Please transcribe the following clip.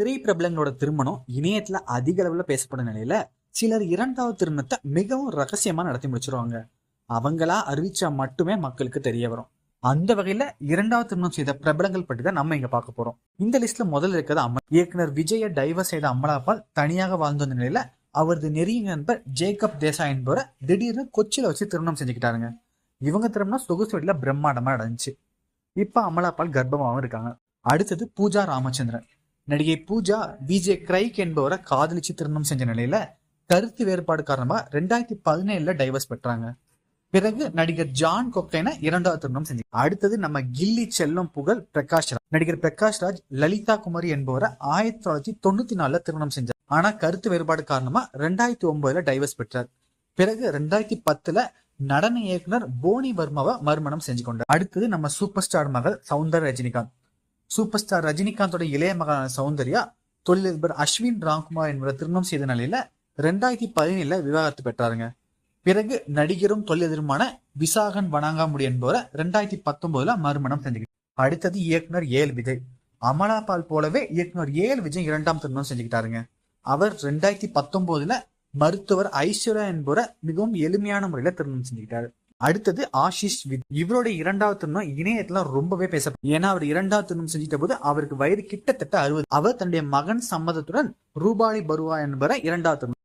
திரை பிரபலங்களோட திருமணம் இணையத்துல அதிக அளவுல பேசப்படும் நிலையில சிலர் இரண்டாவது திருமணத்தை மிகவும் ரகசியமா நடத்தி முடிச்சிருவாங்க. அவங்களா அறிவிச்சா மட்டுமே மக்களுக்கு தெரிய வரும். அந்த வகையில இரண்டாவது திருமணம் செய்த பிரபலங்கள் பற்றி தான் நம்ம இங்க பார்க்க போறோம். இந்த லிஸ்ட்ல முதல்ல இருக்கிறது அம்மா இயக்குனர் விஜய டைவர்ஸ் செய்த அமலாபால் தனியாக வாழ்ந்து வந்த நிலையில அவரது நெருங்கிய நண்பர் ஜேக்கப் தேசாய் என்பவரை திடீர்னு கொச்சியில வச்சு திருமணம் செஞ்சுக்கிட்டாருங்க. இவங்க திருமணம் சொகுசு வீட்டுல பிரம்மாண்டமா நடந்துச்சு. இப்ப அமலாபால் கர்ப்பமாகவும் இருக்காங்க. அடுத்தது பூஜா ராமச்சந்திரன். நடிகை பூஜா விஜே கிரைக் என்பவரை காதலிச்சு திருமணம் செஞ்ச நிலையில கருத்து வேறுபாடு காரணமா ரெண்டாயிரத்தி பதினேழுல டைவர்ஸ் பெற்றாங்க. பிறகு நடிகர் ஜான் கொக்கைன இரண்டாவது திருமணம் செஞ்சு அடுத்தது நம்ம கில்லி செல்லும் புகழ் பிரகாஷ் ராஜ். நடிகர் பிரகாஷ் ராஜ் லலிதா குமாரி என்பவரை ஆயிரத்தி தொள்ளாயிரத்தி தொண்ணூத்தி நாலுல திருமணம் செஞ்சார். ஆனா கருத்து வேறுபாடு காரணமா ரெண்டாயிரத்தி ஒன்பதுல டைவர்ஸ் பெற்றார். பிறகு ரெண்டாயிரத்தி பத்துல நடன இயக்குனர் போனி வர்மாவை மறுமணம் செஞ்சு கொண்டார். அடுத்தது நம்ம சூப்பர் ஸ்டார் மகள் சௌந்தர் ரஜினிகாந்த். சூப்பர் ஸ்டார் ரஜினிகாந்தோட இளைய மகனான சௌந்தர்யா தொழிலதிபர் அஸ்வின் ராம்குமார் என்பவரை திருமணம் செய்த நிலையில ரெண்டாயிரத்தி பதினேழுல விவாகரத்து பெற்றாருங்க. பிறகு நடிகரும் தொழிலதிபருமான விசாகன் வணங்காமுடி என்பவரை ரெண்டாயிரத்தி பத்தொன்பதுல மறுமணம் செஞ்சுக்கிட்டார் அடுத்தது இயக்குனர் ஏல் விஜய். அமலாபால் போலவே இயக்குனர் ஏல் விஜய் இரண்டாம் திருமணம் செஞ்சுக்கிட்டாருங்க. அவர் ரெண்டாயிரத்தி பத்தொன்பதுல மருத்துவர் ஐஸ்வர்யா என்பவரை மிகவும் எளிமையான முறையில திருமணம் செஞ்சுக்கிட்டாரு. அடுத்தது ஆஷிஷ் வித் இவருடைய இரண்டாவது திருமணம் இணையத்துல ரொம்பவே பேச ஏன்னா அவர் இரண்டாவது திருமணம் செஞ்சிட்ட போது அவருக்கு வயது கிட்டத்தட்ட அறுபது அவர் தன்னுடைய மகன் சம்மதத்துடன் ரூபாலி பருவா என்பவரை இரண்டாவது திருமணம்